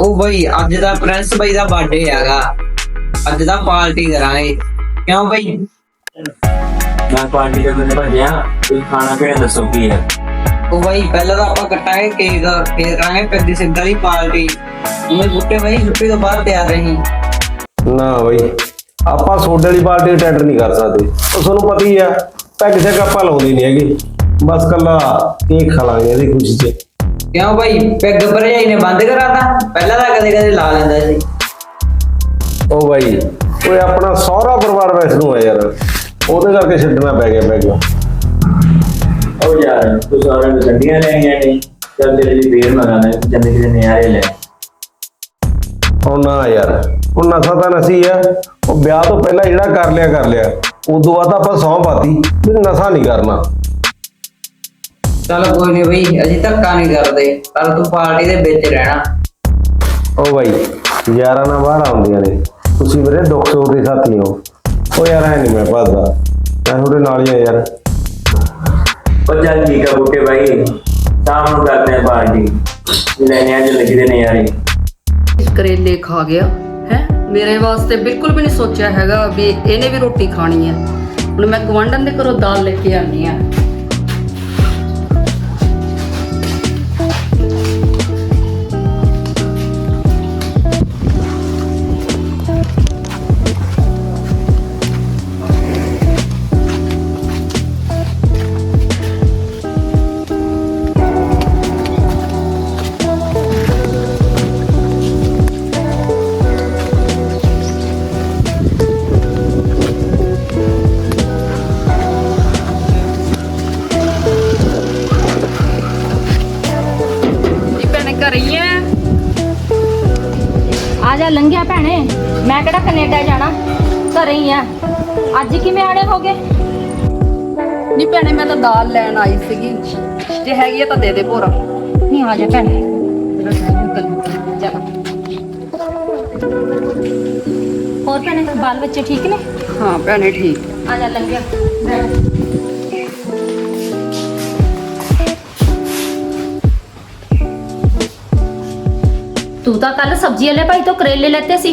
ਉਹ ਬਈ ਅੱਜ ਦਾ ਪ੍ਰਿੰਸ ਬਈ ਦਾ ਬਰਥਡੇ ਹੈਗਾ। ਅੱਜ ਦਾ ਪਾਰਟੀ ਕਰਾਂਗੇ। ਕਿਉਂ ਬਈ? ਮੈਂ ਪਾਰਟੀ ਦੇ ਕੋਲ ਭੱਜਿਆ। ਤੁਸੀਂ ਖਾਣਾ ਪੀਣਾ ਦੱਸੋ ਕੀ ਹੈ? ਉਹ ਬਈ ਪਹਿਲਾਂ ਤਾਂ ਆਪਾਂ ਕੱਟਾਂਗੇ ਕੇਕ ਕੇਕ ਕਰਾਂਗੇ ਫਿਰ ਦੀ ਸਿੰਗਲ ਦੀ ਪਾਰਟੀ। ਉਹ ਬੁੱਟੇ ਬਈ ਛੁੱਟੀ ਤੋਂ ਬਾਅਦ ਤਿਆਰ ਰਹੀ। ਨਾ ਬਈ ਆਪਾਂ ਸੋਡੇ ਵਾਲੀ ਪਾਰਟੀ ਅਟੈਂਡ ਨਹੀਂ ਕਰ ਸਕਦੇ। ਉਹ ਤੁਹਾਨੂੰ ਪਤਾ ਹੀ ਆ ਪੈਗ ਸ਼ੈਗ ਆਪਾਂ ਲਾਉਂਦੀ ਨਹੀਂ ਹੈਗੀ। ਬਸ ਕੱਲਾ ਕੇਕ ਖਾ ਲਾਂਗੇ ਇਹਦੀ ਖੁਸ਼ੀ 'ਚ। ਕਿਉਂ ਬਈ? ਪੈਗ ਭਰਜਾਈ ਨੇ ਬੰਦ ਕਰਾਤਾ। ਪਹਿਲਾਂ ਤਾਂ ਕਦੇ ਕਦੇ ਲਾ ਲੈਂਦਾ ਸੀ। ਉਹ ਬਾਈ ਓਏ ਆਪਣਾ ਸਹੁਰਾ ਪਰਿਵਾਰ ਵੈਸ ਨੂੰ ਆ ਯਾਰ। ਉਹਦੇ ਕਰਕੇ ਛੱਡਣਾ ਪੈ ਗਿਆ ਪੈਗ ਉਹ ਯਾਰ ਤੂੰ ਸਾਰਿਆਂ ਨੂੰ ਗੱਡੀਆਂ ਲੈ ਆਈਆਂ ਨੇ ਚੱਲ ਤੇਰੇ ਲਈ ਬੀਰ ਮੰਗਾਣਾ ਜ਼ਿੰਦਗੀ ਦੇ ਨਿਆਰੇ ਲੈ ਉਹ ਨਾ ਯਾਰ ਉਹ ਨਸ਼ਾ ਤਾਂ ਨਸੀ ਆ। ਉਹ ਵਿਆਹ ਤੋਂ ਪਹਿਲਾਂ ਜਿਹੜਾ ਕਰ ਲਿਆ ਕਰ ਲਿਆ। ਉਦੋਂ ਬਾਅਦ ਆਪਾਂ ਸਹੁੰ ਪਾਤੀ ਵੀ ਨਸ਼ਾ ਨਹੀਂ ਕਰਨਾ। ਚਲ ਕੋਈ ਨਹੀਂ ਬਈ ਅਜੇ ਧੱਕਾ ਨਹੀਂ ਕਰਦੇ ਪਰ ਤੂੰ ਪਾਰਟੀ ਦੇ ਵਿੱਚ ਰਹਿਣਾ। ਉਹ ਬਾਈ ਯਾਰਾਂ ਨਾਲ ਬਾਹਰ ਆਉਂਦੀਆਂ ਨੇ। ਤੁਸੀਂ ਮੇਰੇ ਦੁੱਖ ਸੁੱਖ ਦੇ ਸਾਥੀ ਹੋ। ਉਹ ਯਾਰ ਐ ਨਹੀਂ ਮੈਂ ਭੱਜਦਾ। ਮੈਂ ਤੁਹਾਡੇ ਨਾਲ ਹੀ ਆ ਯਾਰ। ਉਹ ਚੱਲ ਠੀਕ ਆ ਬੁੱਟੇ ਭਾਈ ਸ਼ਾਮ ਨੂੰ ਕਰਦੇ ਆ ਪਾਰਟੀ। ਲੈਣੇ ਆ ਜ਼ਿੰਦਗੀ ਦੇ ਨਿਆਰੇ ਕਰੇਲੇ ਖਾ ਗਿਆ ਹੈ? ਮੇਰੇ ਵਾਸਤੇ ਬਿਲਕੁਲ ਵੀ ਨਹੀਂ ਸੋਚਿਆ ਹੈਗਾ ਵੀ ਇਹਨੇ ਵੀ ਰੋਟੀ ਖਾਣੀ ਹੈ ਹੁਣ ਮੈਂ ਗਵੰਡਨ ਦੇ ਘਰੋਂ ਦਾਲ ਲੈ ਕੇ ਆਨੀ ਆ। ਲੰਘਿਆ ਭੈਣੇ ਮੈਂ ਕਿਹੜਾ ਕੈਨੇਡਾ ਜਾਣਾ? ਘਰੇ ਹੀ ਆ। ਅੱਜ ਕਿਵੇਂ ਆੜੇ ਹੋ ਗਏ ਨਹੀਂ ਭੈਣੇ ਮੈਂ ਤਾਂ ਦਾਲ ਲੈਣ ਆਈ ਸੀਗੀ। ਜੇ ਹੈਗੀ ਆ ਤਾਂ ਦੇ ਦੇ ਭੋਰਾ। ਨਹੀਂ ਆ ਜਾ ਭੈਣੇ। ਚਲ। ਹੋਰ ਭੈਣੇ ਬਾਲ ਬੱਚੇ ਠੀਕ ਨੇ? ਹਾਂ ਭੈਣੇ ਠੀਕ। ਆ ਜਾ ਲੰਘਿਆ ਤੂੰ ਤਾਂ ਕੱਲ ਸਬਜ਼ੀ ਵਾਲੇ ਭਾਈ ਤੋਂ ਕਰੇਲੇ ਲੈਤੇ ਸੀ।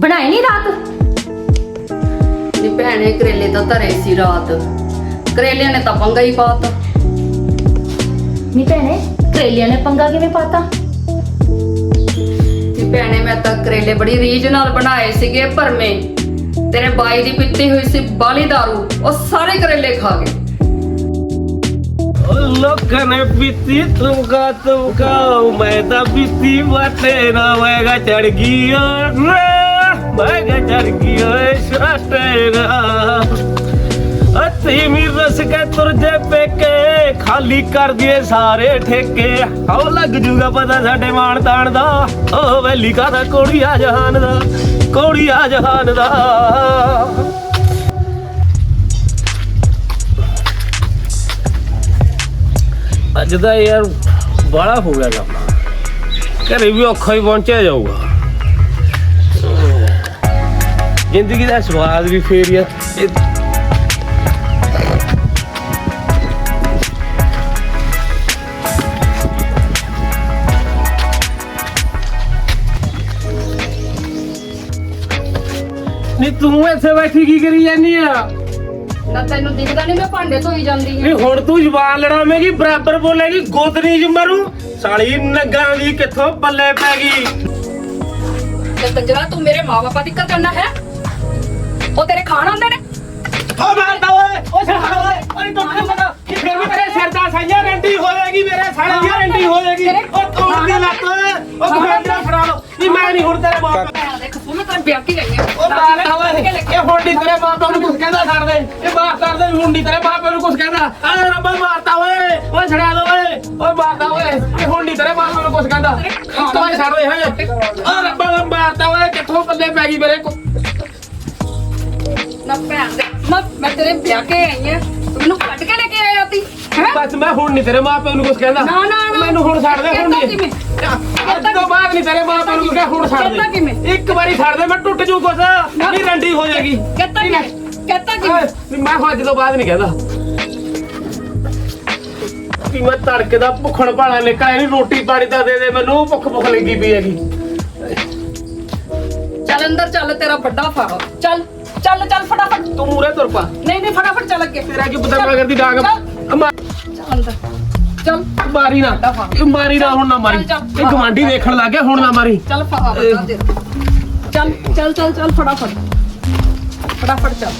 ਬਣਾਏ ਨਹੀਂ ਰਾਤ? ਨਹੀਂ ਭੈਣੇ ਕਰੇਲੇ ਤਾਂ ਧਰੇ ਸੀ ਰਾਤ। ਕਰੇਲਿਆਂ ਨੇ ਤਾਂ ਪੰਗਾ ਹੀ ਪਾਤਾ। ਨਹੀਂ ਭੈਣੇ ਕਰੇਲਿਆਂ ਨੇ ਪੰਗਾ ਕਿਵੇਂ ਪਾਤਾ? ਤੇ ਭੈਣੇ ਮੈਂ ਤਾਂ ਕਰੇਲੇ ਬੜੀ ਰੀਝ ਨਾਲ ਬਣਾਏ ਸੀਗੇ ਭਰਮੇ ਤੇਰੇ ਬਾਈ ਦੀ ਪੀਤੀ ਹੋਈ ਸੀ ਬਾਲੀ दारू ਉਹ ਸਾਰੇ ਕਰੇਲੇ ਖਾ ਗਏ। ਲੋਕਾਂ ਨੇ ਪੀਤੀ ਤੁਮਕਾ ਤੁਮਕਾ ਮੈਂ ਤਾਂ ਪੀਤੀ ਵਾਟੇ ਨਾ ਮੈਗਾ ਚੜ ਗਈ ਓ ਮੈਗਾ ਚੜ ਗਈ ਓਏ ਸ਼ਾਸਟੇਗਾ ਅੱਤੀ ਮੀ ਰਸ ਕੇ ਤੁਰ ਜੇ ਪੇਕੇ, ਖਾਲੀ ਕਰ ਦਿਏ ਸਾਰੇ ਠੇਕੇ। ਆਉ ਲੱਗ ਜੂਗਾ ਪਤਾ ਸਾਡੇ ਮਾਣ ਤਾਣ ਦਾ। ਓ ਵੈਲੀ ਕਾਦਾ ਕੋੜੀਆ ਜਹਾਨ ਦਾ, ਕੋੜੀਆ ਜਹਾਨ ਦਾ। ਅੱਜ ਦਾ ਯਾਰ ਬੜਾ ਹੋ ਗਿਆ ਕੰਮ। ਘਰੇ ਵੀ ਔਖਾ ਹੀ ਪਹੁੰਚਿਆ ਜਾਊਗਾ। ਜ਼ਿੰਦਗੀ ਦਾ ਸਵਾਦ ਵੀ ਫੇਰ ਇਹ ਨਹੀਂ ਤੂੰ ਇੱਥੇ ਬੈਠੀ ਕੀ ਕਰੀ ਜਾਨੀ ਆ? ਨਾ ਤੈਨੂੰ ਦਿਖਦਾ ਨਹੀਂ ਮੈਂ ਭਾਂਡੇ ਧੋਈ ਜਾਂਦੀ ਨਹੀਂ ਹੁਣ ਤੂੰ ਜ਼ਬਾਨ ਲੜਾਵੇਂਗੀ ਬਰਾਬਰ ਬੋਲੇਗੀ ਗੋਦਨੀ ਚ ਮਰੂ। ਸਾਲੀ ਨਗਰਾਂ ਦੀ ਕਿੱਥੋਂ ਪੱਲੇ ਪੈ ਗਈ? ਤੇ ਕੰਜਰਾ ਤੂੰ ਮੇਰੇ ਮਾਪੇ ਦੀ ਕਰਨਾ ਹੈ। ਉਹ ਤੇਰੇ ਖਾਣ ਆਉਂਦੇ ਨੇ? ਓ ਮਾਰਦਾ ਓਏ ਓ ਛੱਡ ਓਏ। ਓਏ ਤੂੰ ਕਿਉਂ ਪਤਾ ਕਿ ਫਿਰ ਵੀ ਤੇਰੇ ਸਿਰ ਦਾ ਸਾਈਆ ਰੈਂਟੀ ਹੋ ਜਾਏਗੀ ਮੇਰੇ ਸਾਲੇ ਦੀ ਰੈਂਟੀ ਹੋ ਜਾਏਗੀ ਓ ਤੋੜ ਦੇ ਲੱਤ ਓਏ? ਓ ਗਵਾਂਡਾ ਫੜਾ ਲਓ। ਨਹੀਂ ਮੈਂ ਨਹੀਂ ਹੁਣ ਤੇਰੇ ਬਾਪ ਦੇਖ ਸੁਣ ਤੈਨੂੰ ਵਿਆਹ ਕੀ ਗਈ ਓ ਮਾਰਦਾ ਓਏ। ਇਹ ਹੁਣ ਨਹੀਂ ਤੇਰੇ ਬਾਪ ਨੂੰ ਕੁਝ ਕਹਿੰਦਾ ਛੱਡ ਦੇ। ਇਹ ਮਾਫ ਕਰ ਦੇ ਹੁਣ ਨਹੀਂ ਤੇਰੇ ਬਾਪ ਨੂੰ ਕੁਝ ਕਹਿੰਦਾ। ਆ ਰੱਬਾ ਮਾਰਤਾ ਓਏ। ਓਏ ਛੜਾ ਦੋ ਓਏ। ਓ ਮਾਰਦਾ ਓਏ। ਇਹ ਹੁਣ ਨਹੀਂ ਤੇਰੇ ਬਾਪ ਨੂੰ ਕੁਝ ਕਹਿੰਦਾ। ਇੱਕ ਵਾਰ ਛੱਡ ਦੇ ਹਏ ਓ ਰੱਬਾ ਮਾਰਤਾ ਓਏ। ਕਿੱਥੋਂ ਪੱਲੇ ਪੈ ਗਈ ਮੇਰੇ ਕੋ ਭੈਣ ਦੇ ਮੈਂ ਮੈਂ ਤੇਰੇ ਵਿਆਹ ਕੇ ਆਈ ਹਾਂ ਤੂੰ ਮੈਨੂੰ ਕੱਢ ਕੇ ਲੈ ਕੇ ਆਇਆ ਤੀ ਹੈ? ਬਸ ਮੈਂ ਹੁਣ ਨਹੀਂ ਤੇਰੇ ਮਾਪੇ ਨੂੰ ਕੁਝ ਕਹਿੰਦਾ। ਨਾ, ਨਾ, ਨਾ। ਮੈਨੂੰ ਹੁਣ ਛੱਡ ਦੇ ਹੁਣ ਕਹਿੰਦਾ ਨਹੀਂ ਕਿਵੇਂ? ਅੱਜ ਤੋਂ ਬਾਅਦ ਨਹੀਂ ਤੇਰੇ ਮਾਪੇ ਨੂੰ ਕੁਝ ਕਹਿ, ਹੁਣ ਛੱਡ ਕਹਿੰਦਾ ਦੇ। ਕਿਵੇਂ? ਇੱਕ ਵਾਰੀ ਛੱਡ ਦੇ ਮੈਂ ਟੁੱਟ ਜੂ ਕੁਛ। ਨਹੀਂ ਰੰਡੀ ਹੋ ਜਾਏਗੀ। ਕਹਤਾ ਕਿ ਕਹਤਾ ਕਿ ਓਏ, ਵੀ ਮੈਂ ਹੁਣ ਅੱਜ ਤੋਂ ਬਾਅਦ ਨਹੀਂ ਕਹਿੰਦਾ। ਕਿ ਮੈਂ ਤੜਕੇ ਦਾ ਭੁੱਖਣ ਭਾਲਾ ਨਿਕਲਿਆ ਨਹੀਂ ਰੋਟੀ ਪਾਣੀ ਤਾਂ ਦੇ ਦੇ ਮੈਨੂੰ ਭੁੱਖ ਭੁੱਖ ਲੱਗੀ ਪਈ ਹੈਗੀ। ਚੱਲ ਅੰਦਰ ਚੱਲ ਤੇਰਾ ਵੱਡਾ ਫਾਹਾ। ਚੱਲ। ਚੱਲ ਚੱਲ ਫਟਾਫਟ। ਤੂੰ ਮੂਰੇ ਤੁਰ ਪਾ। ਨਹੀਂ ਨਹੀਂ ਫਟਾਫਟ ਚੱਲ ਅੱਗੇ। ਤੇਰਾ ਕੀ ਪਤਾ ਮੈਂ ਕਰਦੀ ਡਾਂਗ। ਅਮਾ- ਚੱਲ ਚੱਲ। ਮਾਰੀ ਨਾ। ਇਹ ਮਾਰੀ ਨਾ ਹੁਣ ਨਾ ਮਾਰੀ। ਇਹ ਗਵਾਂਢੀ ਵੇਖਣ ਲੱਗ ਗਿਆ ਹੁਣ ਨਾ ਮਾਰੀ। ਚੱਲ ਦੇ। ਚੱਲ ਚੱਲ ਚੱਲ ਚੱਲ ਫਟਾਫਟ। ਫਟਾਫਟ ਚੱਲ।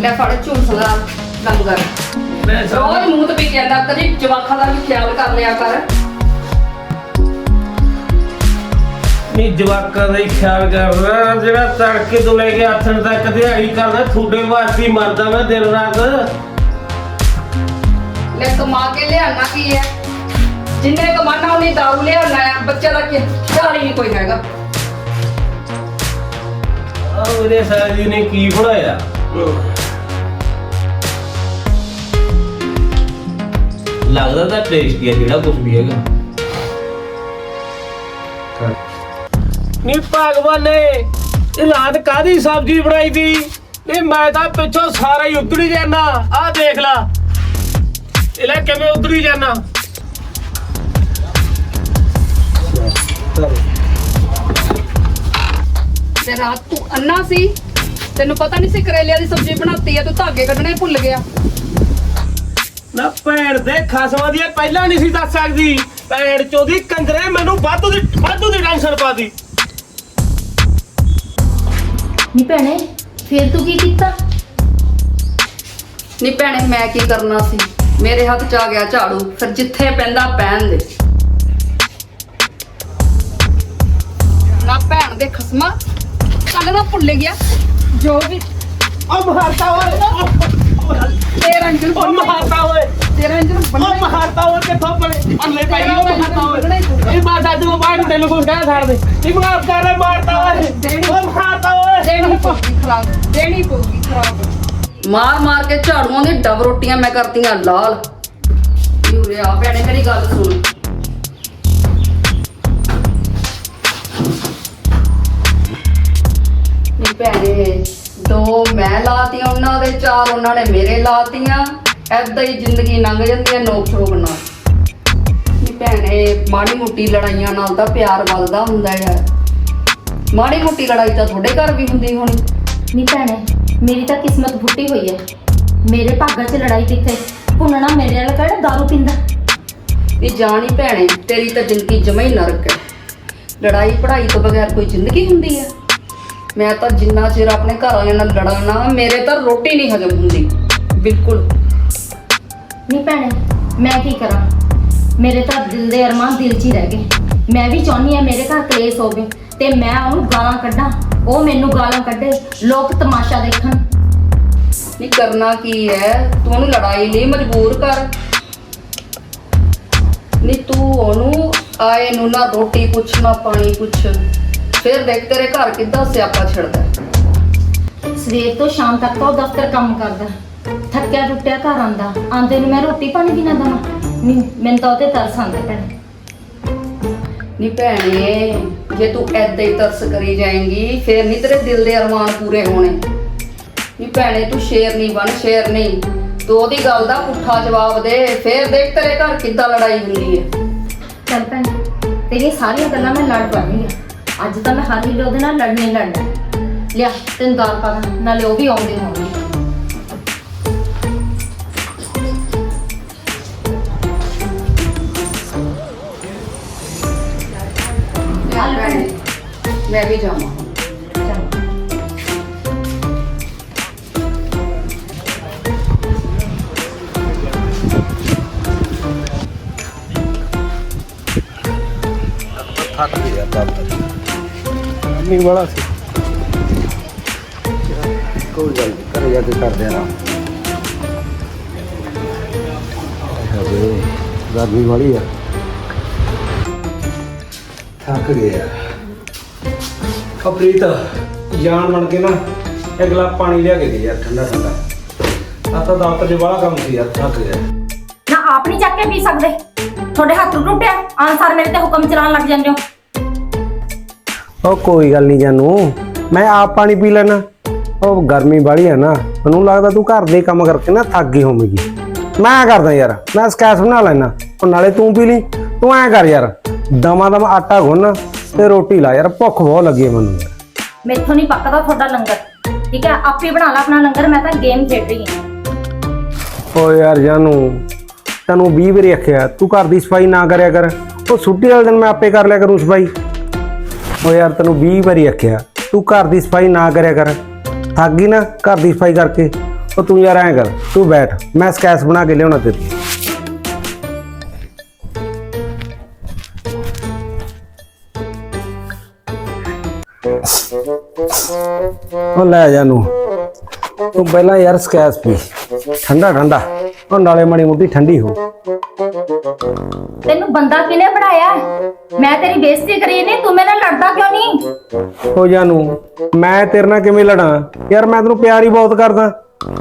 ਲੈ ਫੜ ਝੂਠ ਲਾ ਲੰਗਰ ਮੈਂ ਰੋਜ਼ ਮੂੰਹ ਤੇ ਵੀ ਕਹਿੰਦਾ ਕਦੀ ਜਵਾਖਾਂ ਦਾ ਵੀ ਖਿਆਲ ਕਰ ਲਿਆ ਕਰ। ਨਹੀਂ ਜਵਾਕਾਂ ਦਾ ਹੀ ਖਿਆਲ ਕਰਨਾ ਜਿਹੜਾ ਤੜਕੇ ਤੋਂ ਲੈ ਕੇ ਆਥਣ ਤੱਕ ਦਿਹਾੜੀ ਕਰਦਾ ਤੁਹਾਡੇ ਵਾਸਤੇ ਹੀ ਮਰਦਾ ਮੈਂ ਦਿਨ ਰਾਤ। ਲੈ ਕਮਾ ਕੇ ਲਿਆਣਾ ਕੀ ਹੈ? ਜਿੰਨੇ ਕਮਾਣਾ ਉਹਨੇ ਦਾਰੂ ਲਿਆਣਾ ਹੈ। ਬੱਚੇ ਦਾ ਕੀ ਖਿਆਲ ਹੀ ਨਹੀਂ ਕੋਈ ਹੈਗਾ। ਆ ਮੇਰੇ ਸਾਜੀ ਨੇ ਕੀ ਬਣਾਇਆ? ਲੱਗਦਾ ਤਾਂ ਟੇਸਟੀ ਹੈ ਜਿਹੜਾ ਕੁਝ ਵੀ ਹੈਗਾ। ਨੀ ਭਗਵਾਨ ਨੇ ਇਹ ਰਾਤ ਕਾਦੀ ਸਬਜ਼ੀ ਬਣਾਈ ਦੀ ਇਹ ਮੈਂ ਤਾਂ ਪਿੱਛੋਂ ਸਾਰਾ ਹੀ ਉਤਰੀ ਜਾਣਾ ਆਹ ਦੇਖ ਲਾ। ਇਹ ਲੈ ਕਿਵੇਂ ਉਤਰੀ ਜਾਣਾ ਤੇ ਰਾਤ ਤੂੰ ਅੰਨਾ ਸੀ। ਤੈਨੂੰ ਪਤਾ ਨਹੀਂ ਸੀ ਕਰੇਲਿਆਂ ਦੀ ਸਬਜ਼ੀ ਬਣਾਤੀ ਹੈ ਤੂੰ ਧਾਗੇ ਕੱਢਣੇ ਭੁੱਲ ਗਿਆ। ਨਾ ਭੈਣ ਦੇ ਖਸਮਾਂ ਦੀ ਇਹ ਪਹਿਲਾਂ ਨਹੀਂ ਸੀ ਦੱਸ ਸਕਦੀ। ਭੈਣ ਚੋਦੀ ਕੰਜਰੇ ਮੈਨੂੰ ਵਾਧੂ ਦੀ ਵਾਧੂ ਦੀ ਟੈਨਸ਼ਨ ਪਾਦੀ ਨੀ ਭੈਣੇ ਫੇਰ ਤੂੰ ਕੀ ਕੀਤਾ? ਨਹੀਂ ਭੈਣੇ ਮੈਂ ਕੀ ਕਰਨਾ ਸੀ? ਮੇਰੇ ਹੱਥ 'ਚ ਆ ਗਿਆ ਝਾੜੂ ਫਿਰ ਜਿੱਥੇ ਪੈਂਦਾ ਪੈਣ ਦੇ। ਨਾ ਭੈਣ ਦੇ ਖਸਮਾ ਕੱਲ ਨਾ ਭੁੱਲ ਗਿਆ। ਜੋ ਵੀ ਉਹ ਮਾਰਤਾ ਓਏ ਤੇਰਾ ਇੰਜਨ ਉਹ ਮਾਰਤਾ ਓਏ। ਤੇਰਾ ਇੰਜਨ ਉਹ ਬੰਨਣਾ ਮਾਰਤਾ ਓਏ ਕਿੱਥੋਂ ਬਣੇ ਅੱਲੇ ਭਾਈ ਉਹ ਮਾਰਤਾ ਓਏ। ਇਹ ਮਾਰਦਾ ਤੂੰ ਬਾਹਰ ਨੂੰ ਤੈਨੂੰ ਕੁਝ ਕਹਿ ਛੱਡ ਦੇ। ਇਹ ਮਾਰ ਕਰ ਮਾਰਤਾ ਓਏ। ਉਹ ਮਾਰਤਾ ਓਏ। ਦੇਣੀ ਪਊਗੀ ਖਰਾਬ ਦੇਣੀ ਪਊਗੀ ਖਰਾਬ। ਮਾਰ ਮਾਰ ਕੇ ਝਾੜੂਆਂ ਦੀ ਡਬ ਰੋਟੀਆਂ ਮੈਂ ਕਰਤੀਆਂ ਲਾਲ। ਯੂਰੇ ਆ ਭੈਣੇ ਮੇਰੀ ਗੱਲ ਸੁਣ। ਨੀ ਭੈਣੇ ਦੋ ਮੈਂ ਲਾਤੀਆਂ ਉਹਨਾਂ ਦੇ ਚਾਰ ਉਹਨਾਂ ਨੇ ਮੇਰੇ ਲਾਤੀਆਂ। ਐਦਾਂ ਹੀ ਜ਼ਿੰਦਗੀ ਲੰਘ ਜਾਂਦੀ ਹੈ ਨੋਕ ਝੋਕ ਨਾਲ। ਨੀ ਭੈਣੇ ਮਾੜੀ ਮੋਟੀ ਲੜਾਈਆਂ ਨਾਲ ਤਾਂ ਪਿਆਰ ਵੱਧਦਾ ਹੁੰਦਾ ਹੈ। ਮਾੜੀ ਮੋਟੀ ਲੜਾਈ ਤਾਂ ਤੁਹਾਡੇ ਘਰ ਵੀ ਹੁੰਦੀ ਹੋਣੀ। ਨੀ ਭੈਣੇ ਮੇਰੀ ਤਾਂ ਕਿਸਮਤ ਫੁੱਟੀ ਹੋਈ ਹੈ। ਮੇਰੇ ਭਾਗਾਂ 'ਚ ਲੜਾਈ ਕਿੱਥੇ? ਭੁੰਨਣਾ ਮੇਰੇ ਨਾਲ ਕਿਹੜਾ ਦਾਰੂ ਪੀਂਦਾ? ਇਹ ਜਾਣੀ ਭੈਣੇ ਤੇਰੀ ਤਾਂ ਜ਼ਿੰਦਗੀ ਜਮਾ ਹੀ ਨਰਕ ਹੈ। ਲੜਾਈ ਪੜ੍ਹਾਈ ਤੋਂ ਬਗੈਰ ਕੋਈ ਜ਼ਿੰਦਗੀ ਹੁੰਦੀ ਹੈ। ਮੈਂ ਤਾਂ ਜਿੰਨਾ ਚਿਰ ਆਪਣੇ ਘਰ ਵਾਲਿਆਂ ਨਾਲ ਲੜਾਂ ਨਾ ਮੇਰੇ ਤਾਂ ਰੋਟੀ ਨਹੀਂ ਹਜਮ ਹੁੰਦੀ। ਬਿਲਕੁਲ। ਨੀ ਭੈਣੇ ਮੈਂ ਕੀ ਕਰਾਂ? ਮੇਰੇ ਤਾਂ ਦਿਲ ਦੇ ਅਰਮਾਨ ਦਿਲ 'ਚ ਹੀ ਰਹਿ ਗਏ। ਮੈਂ ਵੀ ਚਾਹੁੰਦੀ ਆ ਮੇਰੇ ਘਰ ਕਲੇਸ਼ ਹੋਵੇ ਤੇ ਮੈਂ ਉਹਨੂੰ ਗਾਲਾਂ ਕੱਢਾਂ। ਉਹ ਮੈਨੂੰ ਗਾਲਾਂ ਕੱਢੇ ਲੋਕ ਤਮਾਸ਼ਾ ਦੇਖਣ। ਨਹੀਂ ਕਰਨਾ ਕੀ ਹੈ? ਤੂੰ ਉਹਨੂੰ ਲੜਾਈ ਲਈ ਮਜਬੂਰ ਕਰ। ਨਹੀਂ ਤੂੰ ਉਹਨੂੰ ਆਏ ਨੂੰ ਨਾ ਰੋਟੀ ਪੁੱਛ ਨਾ ਪਾਣੀ ਪੁੱਛ। ਫਿਰ ਦੇਖ ਤੇਰੇ ਘਰ ਕਿੱਦਾਂ ਸਿਆਪਾ ਛਿੜਦਾ। ਹੈ। ਸਵੇਰ ਤੋਂ ਸ਼ਾਮ ਤੱਕ ਤਾਂ ਉਹ ਦਫ਼ਤਰ ਕੰਮ ਕਰਦਾ। ਥੱਕਿਆ ਟੁੱਟਿਆ ਘਰ ਆਂਦਾ ਆਂਦੇ ਨੂੰ ਮੈਂ ਰੋਟੀ ਪਾਣੀ ਵੀ ਨਾ ਦਵਾਂ। ਨਹੀਂ ਮੈਨੂੰ ਤਾਂ ਉਹਤੇ ਤਰਸ ਆਂਦਾ ਭੈਣੇ। ਨੀ ਭੈਣੇ ਜੇ ਤੂੰ ਐਦਾਂ ਹੀ ਤਰਸ ਕਰੀ ਜਾਏਂਗੀ ਫੇਰ ਨਹੀਂ ਤੇਰੇ ਦਿਲ ਦੇ ਅਰਮਾਨ ਪੂਰੇ ਹੋਣੇ। ਨੀ ਭੈਣੇ ਤੂੰ ਸ਼ੇਰ ਨਹੀਂ ਬਣ ਸ਼ੇਰ ਨਹੀਂ। ਤੂੰ ਉਹਦੀ ਗੱਲ ਦਾ ਪੁੱਠਾ ਜਵਾਬ ਦੇ। ਫੇਰ ਦੇਖ ਤੇਰੇ ਘਰ ਕਿੱਦਾਂ ਲੜਾਈ ਹੁੰਦੀ ਹੈ। ਚੱਲ ਭੈਣੇ ਤੇਰੀਆਂ ਸਾਰੀਆਂ ਗੱਲਾਂ ਮੈਂ ਲੜ ਪਾਉਂਗੀ ਅੱਜ ਤਾਂ ਮੈਂ ਹਰ ਵੇਲੇ ਉਹਦੇ ਨਾਲ ਲੜਨੇ ਲੜਨਾ। ਲਿਆ ਤੈਨੂੰ ਦਾਲ ਪਾ ਦਾਂ, ਨਾਲੇ ਉਹ ਵੀ ਆਉਂਦੇ ਹੋਣਗੇ। ਚੱਲ ਭੈਣੇ ਮੈਂ ਵੀ ਜਾਵਾਂ। ਚੱਲ ਨਹੀਂ ਬੜਾ ਸੀ। ਕੋਈ ਗੱਲ ਨੀ, ਘਰੇ ਜਾ ਕੇ ਕਰਦੇ ਆ ਨਾ ਗਰਮੀ ਵਾਲੀ ਆ। ਥੱਕ ਗਿਆ ਕਪਰੀਤ ਜਾਨ ਬਣ ਕੇ ਨਾ ਇੱਕ ਗਲਾਸ ਪਾਣੀ ਲਿਆ ਕੇ ਦੇ ਯਾਰ ਠੰਡਾ ਠੰਡਾ। ਆ ਤਾਂ ਦਾਤ ਦੇ ਵਾਲਾ ਕੰਮ ਸੀ ਯਾਰ ਥੱਕ ਗਿਆ ਨਾ ਆਪ ਨਹੀਂ ਚੱਕ ਕੇ ਪੀ ਸਕਦੇ। ਤੁਹਾਡੇ ਹੱਥ ਨੂੰ ਟੁੱਟਿਆ ਆਨਸਰ ਮੇਰੇ ਤੇ ਹੁਕਮ ਚਲਾਉਣ ਲੱਗ ਜਾਂਦੇ ਹੋ। ਉਹ ਕੋਈ ਗੱਲ ਨਹੀਂ ਜਾਨੂ। ਮੈਂ ਆਪ ਪਾਣੀ ਪੀ ਲੈਣਾ ਉਹ ਗਰਮੀ ਵਾਲੀ ਆ ਨਾ। ਮੈਨੂੰ ਲੱਗਦਾ ਤੂੰ ਘਰ ਦੇ ਕੰਮ ਕਰਕੇ ਨਾ ਥੱਕ ਗਈ ਹੋਵੇਂਗੀ। ਮੈਂ ਕਰਦਾ ਯਾਰ ਮੈਂ ਸਕੈਸ ਬਣਾ ਲੈਣਾ ਉਹ ਨਾਲੇ ਤੂੰ ਪੀ ਲਈ। ਤੂੰ ਐਂ ਕਰ ਯਾਰ ਦਮਾ ਦਮ ਆਟਾ ਗੁੰਨ ਤੇ ਰੋਟੀ ਲਾ ਯਾਰ ਭੁੱਖ ਬਹੁਤ ਲੱਗੀ ਮੈਨੂੰ। ਮੈਥੋਂ ਨਹੀਂ ਪੱਕਦਾ ਤੁਹਾਡਾ ਲੰਗਰ। ਠੀਕ ਹੈ ਆਪੇ ਬਣਾ ਲਾ ਆਪਣਾ ਲੰਗਰ ਮੈਂ ਤਾਂ ਗੇਮ ਖੇਡ ਰਹੀ ਹਾਂ। ਓ ਯਾਰ ਜਾਨੂ ਤੈਨੂੰ 20 ਵਾਰੀ ਆਖਿਆ ਤੂੰ ਘਰ ਦੀ ਸਫ਼ਾਈ ਨਾ ਕਰਿਆ ਕਰ। ਉਹ ਛੁੱਟੀ ਵਾਲੇ ਦਿਨ ਮੈਂ ਆਪੇ ਕਰ ਲਿਆ ਕਰੂੰ ਸਫ਼ਾਈ। ਓ ਯਾਰ ਤੈਨੂੰ 20 ਵਾਰੀ ਆਖਿਆ, ਤੂੰ ਘਰ ਦੀ ਸਫ਼ਾਈ ਨਾ ਕਰਿਆ ਕਰ। ਥੱਕ ਗਈ ਨਾ ਘਰ ਦੀ ਸਫ਼ਾਈ ਕਰਕੇ। ਉਹ ਤੂੰ ਯਾਰ ਐਂ ਕਰ, ਤੂੰ ਬੈਠ, ਮੈਂ ਸਕੈਸ ਬਣਾ ਕੇ ਲਿਆਉਣਾ ਤੇਰੀ ਉਹ ਲੈ ਜਾਨੂ ਤੂੰ ਪਹਿਲਾਂ ਯਾਰ ਸਕੈਸ ਪੀ। ਠੰਡਾ ਠੰਡਾ। ਉਹ ਨਾਲੇ ਮਾੜੀ ਮੋਟੀ ਠੰਡੀ ਹੋ। ਤੈਨੂੰ ਬੰਦਾ ਕਿਨੇ ਬਣਾਇਆ? ਹੈ? ਮੈਂ ਤੇਰੀ ਬੇਇੱਜ਼ਤੀ ਕਰੀ ਨਹੀਂ ਤੂੰ ਮੇਰੇ ਨਾਲ ਲੜਦਾ ਕਿਉਂ ਨਹੀਂ ਹੋ ਜਾਨੂ ਮੈਂ ਤੇਰੇ ਨਾਲ ਕਿਵੇਂ ਲੜਾਂ? ਯਾਰ ਮੈਂ ਤੈਨੂੰ ਪਿਆਰ ਹੀ ਬਹੁਤ ਕਰਦਾ।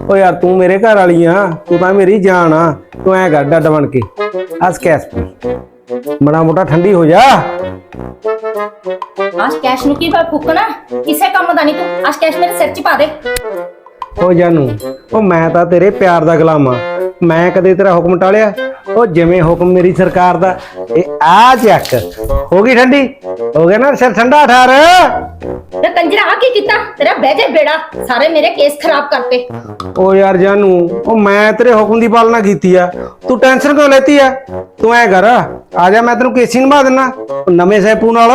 ਓ ਯਾਰ ਤੂੰ ਮੇਰੇ ਘਰ ਵਾਲੀ ਆ ਤੂੰ ਤਾਂ ਮੇਰੀ ਜਾਨ ਆ। ਤੂੰ ਐ ਕਰ ਡੱਡ ਬਣ ਕੇ। ਆ ਸਕੈਸ ਪੀ। ਬੜਾ ਮੋਟਾ ਠੰਡੀ ਹੋ ਜਾ। ਆਜ ਕੈਸ਼ ਨੂੰ ਕੀ ਫੁੱਕਣਾ? ਕਿਸੇ ਕੰਮ ਦਾ ਨਹੀਂ ਤੂੰ। ਆਜ ਕੈਸ਼ ਮੇਰੇ ਸਿਰ 'ਚ ਪਾ ਦੇ। ਹੋ ਜਾਨੂ ਉਹ ਮੈਂ ਤਾਂ ਤੇਰੇ ਪਿਆਰ ਦਾ ਗੁਲਾਮ ਆ ਮੈਂ ਕਦੇ ਤੇਰਾ ਹੁਕਮ ਟਾਲਿਆ? ਉਹ ਜਿਵੇਂ ਹੁਕਮ ਮੇਰੀ ਸਰਕਾਰ ਦਾ। ਇਹ ਆ ਚੱਕ ਹੋ ਗਈ ਠੰਡੀ? ਹੋ ਗਿਆ ਨਾ ਸਿਰ ਠੰਡਾ ਠਾਰ? ਤੇ ਕੰਜਰਾ ਆ ਕੀ ਕੀਤਾ? ਤੇਰਾ ਬਹਿ ਜਾ ਬੇੜਾ। ਸਾਰੇ ਮੇਰੇ ਕੇਸ ਖਰਾਬ ਕਰਤੇ ਓ ਯਾਰ ਜਾਨੂ ਉਹ ਮੈਂ ਤੇਰੇ ਹੁਕਮ ਦੀ ਪਾਲਣਾ ਕੀਤੀ ਆ। ਤੂੰ ਟੈਨਸ਼ਨ ਕਿਉਂ ਲੈਤੀ ਆ? ਤੂੰ ਐ ਕਰ ਆ ਜਾ ਮੈਂ ਤੈਨੂੰ ਕੇਸੀ ਨਿਭਾ ਦਿੰਨਾ। ਉਹ ਨਵੇਂ ਸੈਪੂ ਨਾਲ।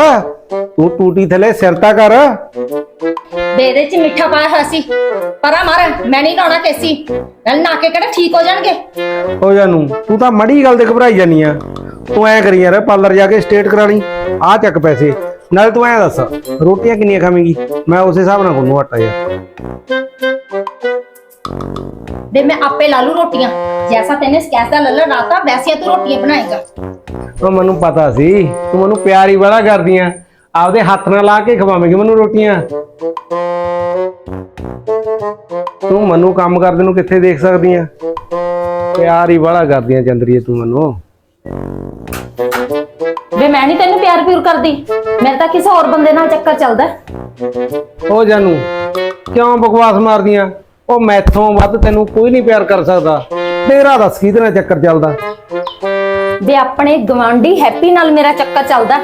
ਤੂੰ ਟੂਟੀ ਥੱਲੇ ਸਿਰ ਤਾਂ ਕਰ। ਬੇਦੇ 'ਚ ਮਿੱਠਾ ਪਾਇਆ ਹੋਇਆ ਸੀ। ਪਰਾ ਮਾਰ ਮੈਂ ਨਹੀਂ ਲਾਉਣਾ ਕੇਸੀ। ਨਾਲ ਨਾ ਕੇ ਕਿਹੜਾ ਠੀਕ ਹੋ ਜਾਣਗੇ? ਓ ਜਾਨੂ ਤੂੰ ਤਾਂ ਮੜੀ ਗੱਲ ਤੇ ਘਬਰਾਈ ਜਾਨੀ ਆ। ਤੂੰ ਐ ਕਰੀ ਯਾਰ ਪਾਰਲਰ ਜਾ ਕੇ ਸਟੇਟ ਕਰਾ ਲਈ ਆ ਚੱਕ ਪੈਸੇ। ਨਾਲ ਤੂੰ ਐ ਦੱਸ ਰੋਟੀਆਂ ਕਿੰਨੀਆਂ ਖਾਵੇਂਗੀ? ਮੈਂ ਉਸੇ ਹਿਸਾਬ ਨਾਲ ਕੋਨੂੰ ਆਟਾ ਯਾਰ। ਵੇ ਮੈਂ ਆਪੇ ਲਾ ਲੂ ਰੋਟੀਆਂ। ਜੈਸਾ ਤੈਨੇ ਸਕੈਸ ਦਾ ਲੱਲਾ ਰਾਤਾ ਵੈਸੇ ਤੂੰ ਰੋਟੀਆਂ ਬਣਾਏਗਾ। ਉਹ ਮੈਨੂੰ ਪਤਾ ਸੀ ਤੂੰ ਮੈਨੂੰ ਪਿਆਰ ਹੀ ਬੜਾ ਕਰਦੀ ਆ। ਆਪਦੇ ਹੱਥ ਨਾਲ ਲਾ ਕੇ ਖਵਾਵੇਂਗੀ ਮੈਨੂੰ ਰੋਟੀਆਂ। ਤੂੰ ਮੈਨੂੰ ਕੰਮ ਕਰਦੇ ਨੂੰ ਕਿੱਥੇ ਦੇਖ ਸਕਦੀ ਆ ਪਿਆਰ ਹੀ ਬੜਾ ਕਰਦੀ ਆ ਚੰਦਰੀਏ ਤੂੰ ਮੈਨੂੰ। ਵੇ ਮੈਂ ਨਹੀਂ ਤੈਨੂੰ ਪਿਆਰ ਪਿਉਰ ਕਰਦੀ। ਮੇਰੇ ਤਾਂ ਕਿਸੇ ਹੋਰ ਬੰਦੇ ਨਾਲ ਚੱਕਰ ਚੱਲਦਾ। ਉਹ ਜਾਨੂ ਕਿਉਂ ਬਕਵਾਸ ਮਾਰਦੀਆਂ? ਉਹ ਮੈਥੋਂ ਵੱਧ ਤੈਨੂੰ ਕੋਈ ਨਹੀਂ ਪਿਆਰ ਕਰ ਸਕਦਾ। ਤੇਰਾ ਦੱਸ ਕਿਹਦੇ ਨਾਲ ਚੱਕਰ ਚੱਲਦਾ। ਵੇ ਆਪਣੇ ਗਵਾਂਢੀ ਹੈਪੀ ਨਾਲ ਮੇਰਾ ਚੱਕਰ ਚੱਲਦਾ।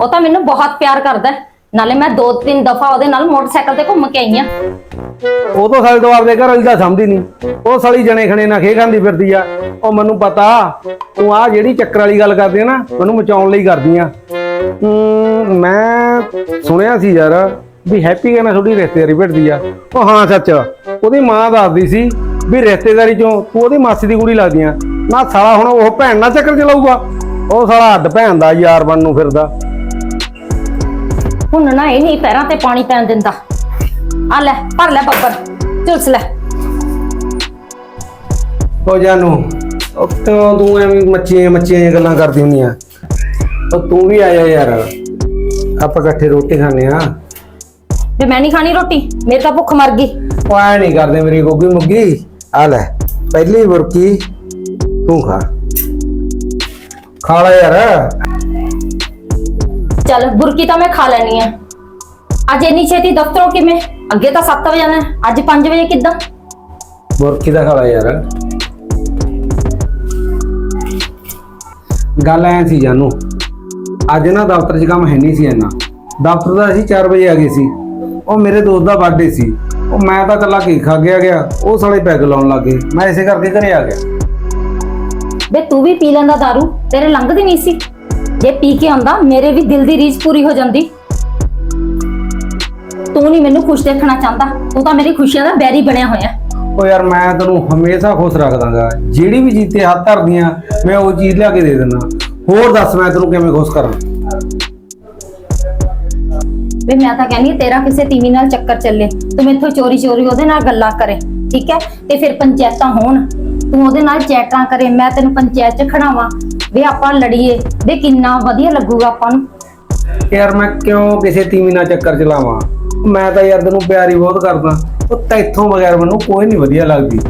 ਉਹ ਤਾਂ ਮੈਨੂੰ ਬਹੁਤ ਪਿਆਰ ਕਰਦਾ ਹੈ। ਨਾਲੇ ਮੈਂ ਦੋ ਤਿੰਨ ਦਫਾ ਉਹਦੇ ਨਾਲ ਮੋਟਰਸਾਈਕਲ ਤੇ ਘੁੰਮ ਕੇ ਆਈ ਆ ਉਹ ਤਾਂ ਸਾਲੇ ਤੋਂ ਆਪਦੇ ਘਰ ਵਾਲੀ ਦਾ ਸਮਝਦੀ ਨਹੀਂ। ਉਹ ਸਾਲੀ ਜਣੇ ਖਣੇ ਨਾਲ ਖੇ ਖਾਂਦੀ ਫਿਰਦੀ ਆ। ਉਹ ਮੈਨੂੰ ਪਤਾ ਤੂੰ ਆ ਜਿਹੜੀ ਚੱਕਰ ਵਾਲੀ ਗੱਲ ਕਰਦੀ ਆ ਨਾ ਮੈਨੂੰ ਮਚਾਉਣ ਲਈ ਕਰਦੀ ਆ। ਹਮ, ਮੈਂ ਸੁਣਿਆ ਸੀ ਯਾਰ ਵੀ ਹੈਪੀ ਕਹਿੰਦਾ ਤੁਹਾਡੀ ਰਿਸ਼ਤੇਦਾਰੀ ਭਿੜਦੀ ਆ। ਉਹ ਹਾਂ ਸੱਚ। ਉਹਦੀ ਮਾਂ ਦੱਸਦੀ ਸੀ ਵੀ ਰਿਸ਼ਤੇਦਾਰੀ ਚੋਂ ਤੂੰ ਉਹਦੀ ਮਾਸੀ ਦੀ ਕੁੜੀ ਲੱਗਦੀ ਆ। ਨਾ ਸਾਲਾ ਹੁਣ ਉਹ ਭੈਣ ਨਾਲ ਚੱਕਰ ਚਲਾਊਗਾ। ਉਹ ਸਾਲਾ ਅੱਡ ਭੈਣ ਦਾ ਯਾਰ ਬਣ ਨੂੰ ਫਿਰਦਾ। ਹੁਣ ਨਾ ਇਹ ਨਹੀਂ ਪੈਰਾਂ ਤੇ ਪਾਣੀ ਪੈਣ ਦਿੰਦਾ। ਆ ਲੈ ਭਰ ਲੈ ਬੱਬਰ ਝੁਲਸ ਲੈ। ਉਹ ਜਾਨੂ ਉਹ ਕਿਉਂ ਤੂੰ ਐਵੇਂ ਮੱਚੀਆਂ ਮੱਚੀਆਂ ਜਿਹੀਆਂ ਗੱਲਾਂ ਕਰਦੀ ਹੁੰਦੀ ਆ? ਉਹ ਤੂੰ ਵੀ ਆਇਆ ਯਾਰ। ਆਪਾਂ ਇਕੱਠੇ ਰੋਟੀ ਖਾਣੇ ਆ ਵੇ ਮੈਂ ਨਹੀਂ ਖਾਣੀ ਰੋਟੀ ਮੇਰੇ ਤਾਂ ਭੁੱਖ ਮਰ ਗਈ। ਉਹ ਐ ਨਹੀਂ ਕਰਦੇ ਮੇਰੀ ਗੋਗੀ ਮੁੱਗੀ। ਆ ਲੈ ਪਹਿਲੀ ਬੁਰਕੀ ਤੂੰ ਖਾ। ਖਾ ਲੈ ਯਾਰ। ਚੱਲ ਬੁਰਕੀ ਤਾਂ ਮੈਂ ਖਾ ਲੈਣੀ ਆ। ਅੱਜ ਇੰਨੀ ਛੇਤੀ ਦਫ਼ਤਰੋਂ ਕਿਵੇਂ ਅੱਗੇ ਤਾਂ 7 ਵਜੇ ਜਾਣਾ ਹੈ, ਅੱਜ 5 ਵਜੇ ਕਿੱਦਾਂ? ਬੁਰਕੀ ਦਾ ਖਾ ਲੈ ਯਾਰ। ਗੱਲ ਐ ਸੀ ਜਾਨੂ ਅੱਜ ਨਾ ਦਫ਼ਤਰ 'ਚ ਕੰਮ ਹੈ ਨਹੀਂ ਸੀ ਇੰਨਾ। ਦਫ਼ਤਰ ਦਾ ਅਸੀਂ 4 ਵਜੇ ਆ ਗਏ ਸੀ। ਉਹ ਮੇਰੇ ਦੋਸਤ ਦਾ ਬਰਥਡੇ ਸੀ। ਉਹ ਮੈਂ ਤਾਂ ਇਕੱਲਾ ਕੇਕ ਖਾ ਗਿਆ ਗਿਆ। ਉਹ ਸਾਲੇ ਪੈਗ ਲਾਉਣ ਲੱਗੇ ਮੈਂ ਇਸੇ ਕਰਕੇ ਘਰੇ ਆ ਗਿਆ। ਵੇ ਤੂੰ ਵੀ ਪੀ ਲੈਂਦਾ दारू ਤੇਰੇ ਲੰਘਦੀ ਨਹੀਂ ਸੀ। ਜੇ ਪੀ ਕੇ ਆਉਂਦਾ ਮੇਰੇ ਵੀ ਦਿਲ ਦੀ ਰੀਝ ਪੂਰੀ ਹੋ ਜਾਂਦੀ। ਤੂੰ ਨਹੀਂ ਮੈਨੂੰ ਖੁਸ਼ ਦੇਖਣਾ ਚਾਹੁੰਦਾ। ਤੂੰ ਤਾਂ ਮੇਰੀ ਖੁਸ਼ੀਆਂ ਦਾ ਬੈਰੀ ਬਣਿਆ ਹੋਇਆ। ਉਹ ਯਾਰ ਮੈਂ ਤੈਨੂੰ ਹਮੇਸ਼ਾ ਖੁਸ਼ ਰੱਖਦਾਗਾ। ਜਿਹੜੀ ਵੀ ਚੀਜ਼ ਤੇ ਹੱਥ ਧਰਦੀਆਂ ਮੈਂ ਉਹ ਚੀਜ਼ ਲਿਆ ਕੇ ਦੇ ਦਿੰਦਾ। ਹੋਰ ਦੱਸ ਮੈਂ ਤੈਨੂੰ ਕਿਵੇਂ ਖੁਸ਼ ਕਰਾਂ? ਵੇ ਮੈਂ ਤਾਂ ਕਹਿੰਦੀ ਤੇਰਾ ਕਿਸੇ ਤੀਵੀ ਨਾਲ ਚੱਕਰ ਚੱਲੇ। ਤੂੰ ਮੈਥੋਂ ਚੋਰੀ ਚੋਰੀ ਉਹਦੇ ਨਾਲ ਗੱਲਾਂ ਕਰੇ ਠੀਕ ਹੈ? ਤੇ ਫਿਰ ਪੰਚਾਇਤਾਂ ਹੋਣ। ਤੂੰ ਉਹਦੇ ਨਾਲ ਚੈਟਾਂ ਕਰੇ ਮੈਂ ਤੈਨੂੰ ਪੰਚਾਇਤ 'ਚ ਖੜਾਵਾਂ। ਵੀ ਆਪਾਂ ਲੜੀਏ। ਵੇ ਕਿੰਨਾ ਵਧੀਆ ਲੱਗੂਗਾ ਆਪਾਂ ਨੂੰ। ਯਾਰ ਮੈਂ ਕਿਉਂ ਕਿਸੇ ਤੀਵੀਂ ਨਾਲ ਚੱਕਰ ਚਲਾਵਾਂ? ਮੈਂ ਤਾਂ ਯਾਰ ਤੈਨੂੰ ਪਿਆਰੀ ਬਹੁਤ ਕਰਦਾ। ਉਹ ਤੈਥੋਂ ਬਗੈਰ ਮੈਨੂੰ ਕੋਈ ਨਹੀਂ ਵਧੀਆ ਲੱਗਦੀ।